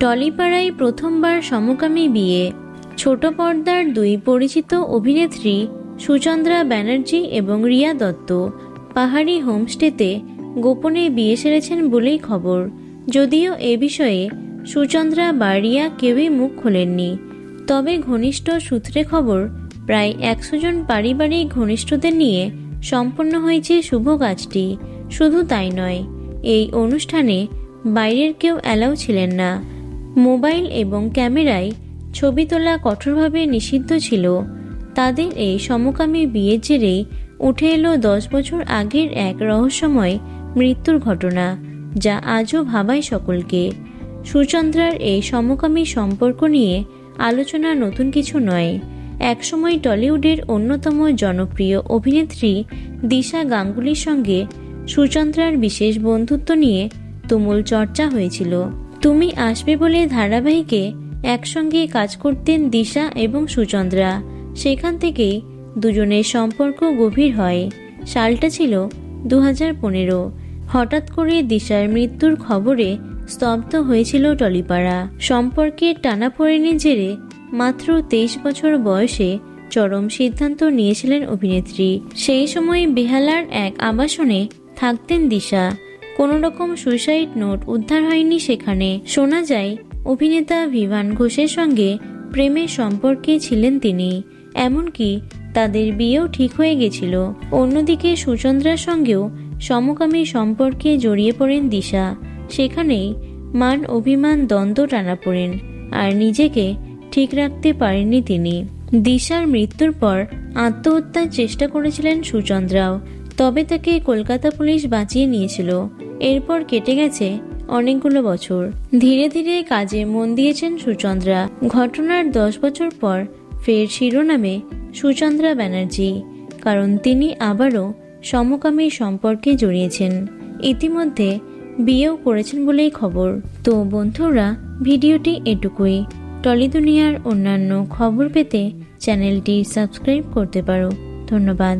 টলিপাড়ায় প্রথমবার সমকামী বিয়ে। ছোট পর্দার দুই পরিচিত অভিনেত্রী সুচন্দ্রা ব্যানার্জি এবং রিয়া দত্ত পাহাড়ি হোমস্টেতে গোপনে বিয়ে সেরেছেন বলেই খবর। যদিও এ বিষয়ে সুচন্দ্রা বা রিয়া কেউই মুখ খোলেননি। তবে ঘনিষ্ঠ সূত্রে খবর, প্রায় একশো জন পারিবারিক ঘনিষ্ঠদের নিয়ে সম্পন্ন হয়েছে শুভ কাজটি। শুধু তাই নয়, এই অনুষ্ঠানে বাইরের কেউ অ্যালাউ ছিলেন না। মোবাইল এবং ক্যামেরায় ছবি তোলা কঠোরভাবে নিষিদ্ধ ছিল। তাদের এই সমকামী বিয়ের জেরেই উঠে এলো দশ বছর আগের এক রহস্যময় মৃত্যুর ঘটনা, যা আজও ভাবায় সকলকে। সুচন্দ্রার এই সমকামী সম্পর্ক নিয়ে আলোচনা নতুন কিছু নয়। একসময় টলিউডের অন্যতম জনপ্রিয় অভিনেত্রী দিশা গাঙ্গুলির সঙ্গে সুচন্দ্রার বিশেষ বন্ধুত্ব নিয়ে তুমুল চর্চা হয়েছিল। তুমি আসবে বলে ধারাবাহিকে একসঙ্গে কাজ করতেন দিশা এবং সুচন্দ্রা। সেখান থেকেই দুজনের সম্পর্ক গভীর হয়। সালটা ছিল দু পনেরো। হঠাৎ করে দিশার মৃত্যুর খবরে স্তব্ধ হয়েছিল টলিপাড়া। সম্পর্কে টানাপোড়েনের জেরে মাত্র তেইশ বছর বয়সে চরম সিদ্ধান্ত নিয়েছিলেন অভিনেত্রী। সেই সময় বেহালার এক আবাসনে থাকতেন দিশা। কোনো রকম সুইসাইড নোট উদ্ধার হয়নি সেখানে। শোনা যায়, অভিনেতা ভিভান ঘোষের সঙ্গে প্রেমের সম্পর্কে ছিলেন তিনি। এমনকি তাদের বিয়েও ঠিক হয়ে গেছিল। অন্যদিকে সুচন্দ্রার সঙ্গেও সমকামী সম্পর্কে জড়িয়ে পড়েন দিশা। সেখানেই মান অভিমান দ্বন্দ্ব টানা পড়েন, আর নিজেকে ঠিক রাখতে পারেননি তিনি। দিশার মৃত্যুর পর আত্মহত্যার চেষ্টা করেছিলেন সুচন্দ্রাও, তবে তাকে কলকাতা পুলিশ বাঁচিয়ে নিয়েছিল। এরপর কেটে গেছে অনেকগুলো বছর। ধীরে ধীরে কাজে মন দিয়েছেন সুচন্দ্রা। ঘটনার দশ বছর পর ফের শিরোনামে সুচন্দ্রা ব্যানার্জি, কারণ তিনি আবারও সমকামী সম্পর্কে জড়িয়েছেন। ইতিমধ্যে বিয়েও করেছেন বলেই খবর। তো বন্ধুরা, ভিডিওটি এটুকুই। টলি দুনিয়ার অন্যান্য খবর পেতে চ্যানেলটি সাবস্ক্রাইব করতে পারো। ধন্যবাদ।